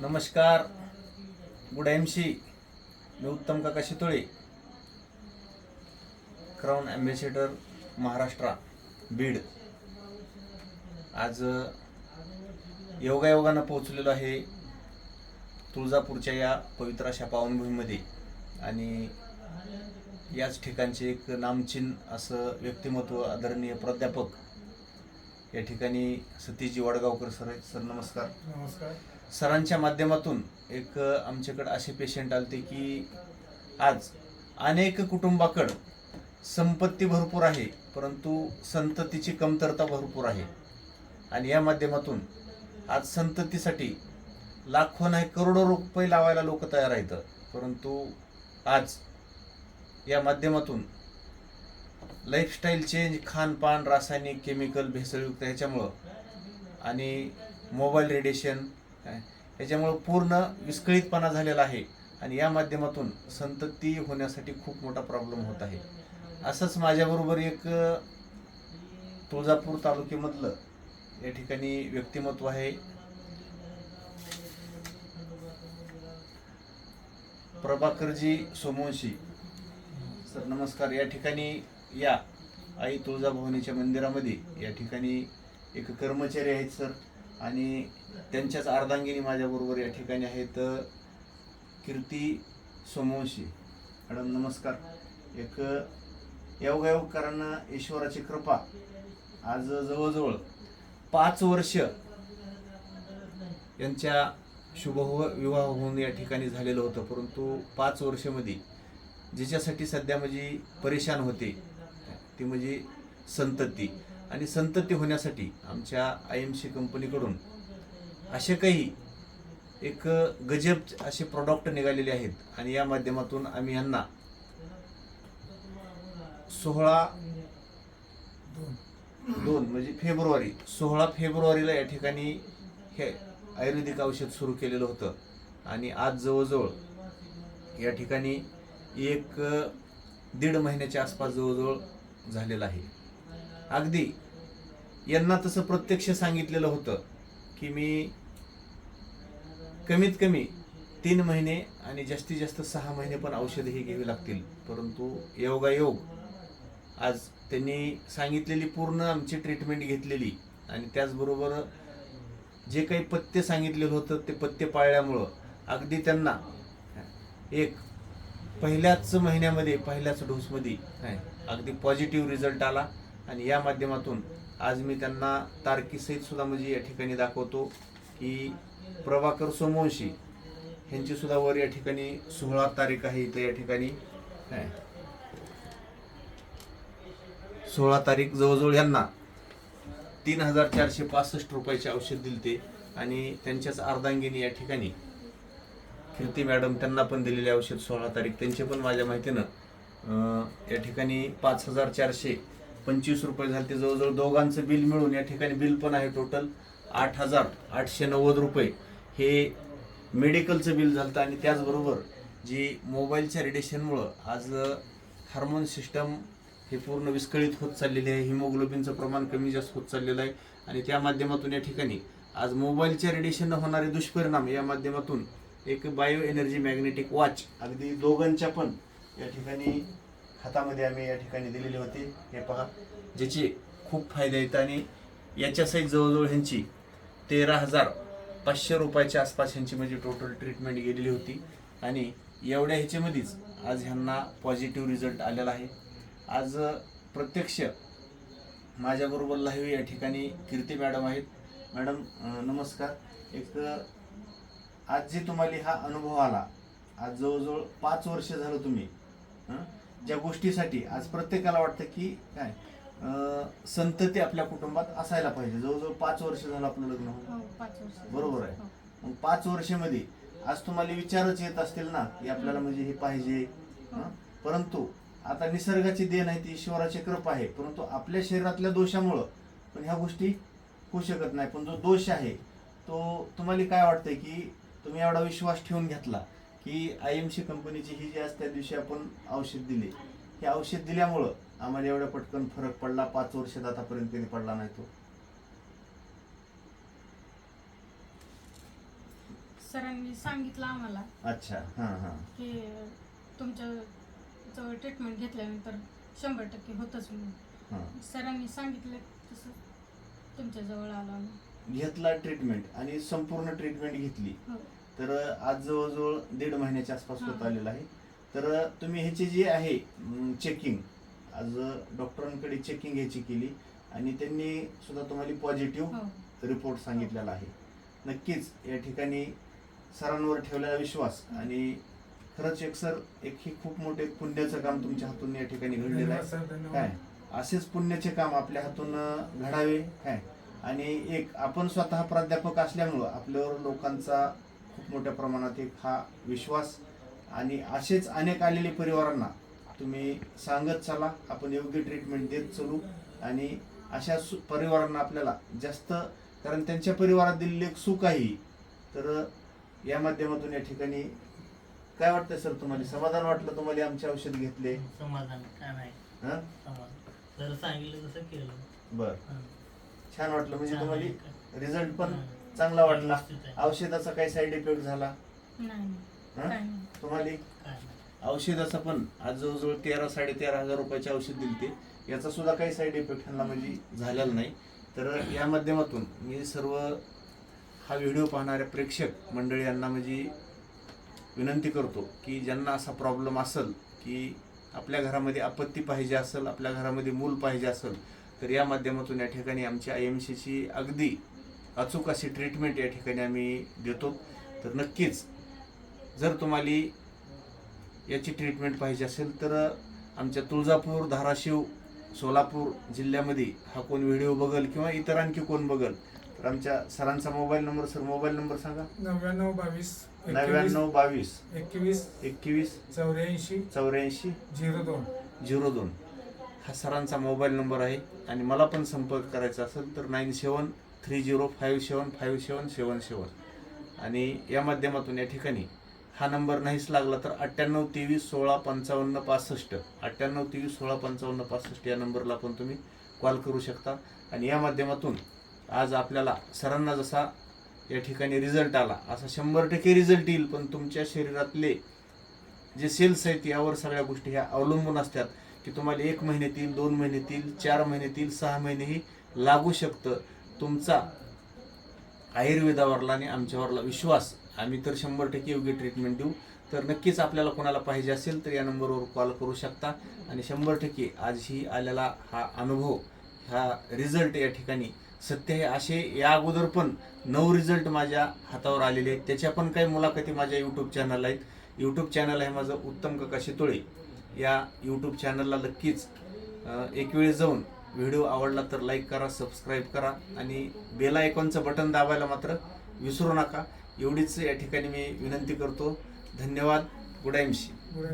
नमस्कार. गुड एमशी मी उत्तम काका Shitole. Crown ambassador Maharashtra Beed. आज योगायोगानं पोहोचलेलो आहे तुळजापूरच्या या पवित्र अशा पावनभूमीमध्ये. आणि याच ठिकाणचे एक नामचीन असं व्यक्तिमत्व आदरणीय प्राध्यापक या ठिकाणी सतीशजी वडगावकर सर आहेत. सर नमस्कार. नमस्कार. सरांच्या माध्यमातून एक आमच्याकडं असे पेशंट आलते की आज अनेक कुटुंबाकडं संपत्ती भरपूर आहे परंतु संततीची कमतरता भरपूर आहे. आणि या माध्यमातून आज संततीसाठी लाखो नाही करोडो रुपये लावायला लोक तयार आहेत. परंतु आज या माध्यमातून लाईफस्टाईल चेंज खानपान रासायनिक केमिकल भेसळयुक्त ह्याच्यामुळं आणि मोबाईल रेडिएशन त्याच्यामुळं पूर्ण विस्कळीतपणा झालेला आहे. आणि या माध्यमातून संतती होण्यासाठी खूप मोठा प्रॉब्लेम होत आहे. असंच माझ्याबरोबर एक तुळजापूर तालुक्यामधलं या ठिकाणी व्यक्तिमत्व आहे. प्रभाकरजी सोमवंशी. सर नमस्कार. या ठिकाणी या आई तुळजाभवानीच्या मंदिरामध्ये या ठिकाणी एक कर्मचारी आहेत सर. आणि त्यांच्याच अर्धांगिनी माझ्याबरोबर या ठिकाणी आहेत कीर्ती सोमवंशी. मॅडम नमस्कार. एक अ, कारण ईश्वराची कृपा. आज जवळजवळ पाच वर्ष यांच्या शुभ हो-, विवाह होऊन या ठिकाणी झालेलं होतं. परंतु पाच वर्षामध्ये जिच्यासाठी सध्या माझी परेशान होते ती म्हणजे संतती. आणि संतती होण्यासाठी आमच्या आय एम सी कंपनीकडून असे काही एक गजब असे प्रॉडक्ट निघालेले आहेत. आणि या माध्यमातून आम्ही यांना सोहळा दोन दोन म्हणजे फेब्रुवारी सोळा फेब्रुवारीला या ठिकाणी हे आयुर्वेदिक औषध सुरू केलेलं होतं. आणि आज जवळजवळ या ठिकाणी एक दीड महिन्याच्या आसपास जवळजवळ झालेलं आहे. अगदी. यांना तसं प्रत्यक्ष सांगितलेलं होतं की मी कमीत कमी तीन महिने आणि जास्तीत जास्त सहा महिने पण औषधं ही घ्यावी लागतील. परंतु योगायोग आज त्यांनी सांगितलेली पूर्ण आमची ट्रीटमेंट घेतलेली आणि त्याचबरोबर जे काही पथ्य सांगितलेलं होतं ते पथ्य पाळल्यामुळं अगदी त्यांना एक पहिल्याच महिन्यामध्ये पहिल्याच डोसमध्ये अगदी पॉझिटिव्ह रिझल्ट आला. आणि या माध्यमातून आज मी त्यांना तारकीसहितसुद्धा म्हणजे या ठिकाणी दाखवतो की प्रभाकर सोमवंशी ह्यांची सुद्धा वर या ठिकाणी सोळा तारीख आहे इथं या ठिकाणी. सोळा तारीख जवळजवळ यांना तीन हजार चारशे पासष्ट रुपयाचे औषध दिले ते आणि त्यांच्याच अर्धांगिनी या ठिकाणी कीर्ती मॅडम त्यांना पण दिलेले औषध सोळा तारीख. त्यांचे पण माझ्या माहितीनं या ठिकाणी पाच हजार चारशे पंचवीस रुपये झाले ते जवळजवळ. दोघांचं बिल मिळून या ठिकाणी बिल पण आहे टोटल आठ हजार आठशे नव्वद रुपये. हे मेडिकलचं बिल झालं आणि त्याचबरोबर जी मोबाईलच्या रेडिएशनमुळं आज हार्मोन सिस्टम हे पूर्ण विस्कळीत होत चाललेले आहे. हिमोग्लोबिनचं प्रमाण कमी जास्त होत चाललेलं आहे. आणि त्या माध्यमातून या ठिकाणी आज मोबाईलच्या रेडिएशननं होणारे दुष्परिणाम या माध्यमातून एक बायो एनर्जी मॅग्नेटिक वॉच अगदी दोघांच्या पण या ठिकाणी हातामध्ये आम्ही या ठिकाणी दिलेले होते. हे पहा. ज्याचे खूप फायदे आहेत आणि याच्या सहित जवळजवळ ह्यांची तेरा हजार पाचशे रुपयाच्या आसपास ह्यांची म्हणजे टोटल ट्रीटमेंट गेलेली होती. आणि एवढ्या ह्याच्यामध्येच आज ह्यांना पॉझिटिव्ह रिझल्ट आलेला आहे. आज प्रत्यक्ष माझ्याबरोबर लाईव्ह या ठिकाणी कीर्ती मॅडम आहेत. मॅडम नमस्कार. एक आज जे तुम्हाला हा अनुभव आला आज जवळजवळ पाच वर्ष झालं तुम्ही ज्या गोष्टीसाठी आज प्रत्येकाला वाटतं की काय संतती आपल्या कुटुंबात असायला पाहिजे. जवळजवळ पाच वर्ष झालं आपलं लग्न होऊन. हो, बरोबर आहे. हो. मग पाच वर्षामध्ये आज तुम्हाला विचारच येत असतील ना की आपल्याला म्हणजे हे पाहिजे. हं? परंतु आता निसर्गाची देण आहे ती ईश्वराची कृपा आहे. परंतु आपल्या शरीरातल्या दोषामुळं पण ह्या गोष्टी होऊ शकत नाही. पण जो दोष आहे तो तुम्हाला काय वाटतंय की तुम्ही एवढा विश्वास ठेवून घेतला की आय एम सी कंपनीची ही जी आज त्या दिवशी आपण औषध दिले. हे औषध दिल्यामुळं आम्हाला एवढा पटकन फरक पडला. पाच वर्षात आतापर्यंत कधी पडला नाही तो. सरांनी सांगितलं आम्हाला अच्छा. हां हां. की तुमच्या जवळ ट्रीटमेंट घेतल्यानंतर शंभर टक्के होतच म्हणून. हां. सरांनी सांगितलं तसं तुमच्या जवळ आलो आम्ही. घेतला ट्रीटमेंट आणि संपूर्ण ट्रीटमेंट घेतली. हो. तर आज जवळजवळ दीड महिन्याच्या आसपास होत. आलेला आहे. तर तुम्ही ह्याची जी आहे चेकिंग आज डॉक्टरांकडे चेकिंग ह्याची केली आणि त्यांनी सुद्धा तुम्हाला पॉझिटिव्ह हो. रिपोर्ट सांगितलेला आहे. नक्कीच या ठिकाणी सरांवर ठेवलेला विश्वास आणि खरंच एक सर एक हे खूप मोठे पुण्याचं काम तुमच्या हातून या ठिकाणी घडलेलं आहे. काय? असेच पुण्याचे काम आपल्या हातून घडावे काय? आणि एक आपण स्वतः प्राध्यापक असल्यामुळं आपल्यावर लोकांचा खूप मोठ्या प्रमाणात एक हा विश्वास आणि असेच अनेक आलेले परिवारांना तुम्ही सांगत चला आपण योग्य ट्रीटमेंट देत चलू आणि अशा सु- परिवारांना आपल्याला जास्त कारण त्यांच्या परिवारात दिलेले एक सुख आहे. तर या माध्यमातून या ठिकाणी काय वाटतं सर तुम्हाला? समाधान वाटलं तुम्हाला आमचे औषध घेतले? समाधान काय नाही. जर सांगितलं तसं केलं. बर. छान वाटलं म्हणजे तुम्हाला. रिझल्ट पण. चांगला वाटला. व्यवस्थित आहे. औषधाचा काही साईड इफेक्ट झाला? नाही हा? नाही. तुम्हाला? काय नाही. औषधाचा पण. आज जवळजवळ तेरा साडे तेरा हजार रुपयाचे औषध दिलते याचा सुद्धा काही साईड इफेक्ट ह्यांना म्हणजे झालेला नाही. तर या माध्यमातून मी सर्व हा व्हिडिओ पाहणाऱ्या प्रेक्षक मंडळी यांना म्हणजे विनंती करतो की ज्यांना असा प्रॉब्लेम असेल की आपल्या घरामध्ये आपत्ती पाहिजे असेल आपल्या घरामध्ये मूल पाहिजे असेल तर या माध्यमातून या ठिकाणी आमच्या आय एम सीची अगदी अचूक अशी ट्रीटमेंट या ठिकाणी आम्ही देतो. तर नक्कीच जर तुम्हाला याची ट्रीटमेंट पाहिजे असेल तर आमच्या तुळजापूर धाराशिव सोलापूर जिल्ह्यामध्ये हा कोण व्हिडिओ बघल किंवा इतर आणखी कोण बघल तर आमच्या सरांचा mobile number sir mobile number सांगा. नव्याण्णव बावीस नव्याण्णव बावीस एकवीस एकवीस चौऱ्याऐंशी चौऱ्याऐंशी झिरो दोन. झिरो दोन. हा सरांचा मोबाईल नंबर आहे आणि मला पण संपर्क करायचा असेल तर nine seven three zero five seven five seven seven seven आणि या माध्यमातून या ठिकाणी हा नंबर नाहीच लागला तर अठ्ठ्याण्णव तेवीस सोळा पंचावन्न पासष्ट अठ्ठ्याण्णव तेवीस सोळा पंचावन्न पासष्ट या नंबरला पण तुम्ही कॉल करू शकता. आणि या माध्यमातून आज आपल्याला सरांना जसा या ठिकाणी रिझल्ट आला असा शंभर टक्के रिझल्ट येईल पण तुमच्या शरीरातले जे सेल्स आहेत यावर सगळ्या गोष्टी ह्या अवलंबून असतात की तुम्हाला एक महिन्यातील दोन महिन्यातील चार महिन्यातील सहा महिनेही लागू शकतं. तुमचा आयुर्वेदावरला आणि आमच्यावरला विश्वास आम्ही तर शंभर टक्के योग्य ट्रीटमेंट देऊ. तर नक्कीच आपल्याला कोणाला पाहिजे असेल तर या नंबरवर कॉल करू शकता. आणि शंभर टक्के आजही आलेला हा अनुभव हा रिझल्ट या ठिकाणी सत्य हे असे या अगोदर पण नऊ रिझल्ट माझ्या हातावर आलेले आहेत. त्याच्या पण काही मुलाखती माझ्या यूट्यूब चॅनल आहेत. यूट्यूब चॅनल आहे माझं उत्तम काका शितोळे. या यूट्यूब चॅनलला नक्कीच एक वेळ जाऊन व्हिडिओ आवडला तर लाईक करा सबस्क्राईब करा आणि बेल आयकॉनचं बटन दाबायला मात्र विसरू नका. एवढीच या ठिकाणी मी विनंती करतो. धन्यवाद. Good आयमशी good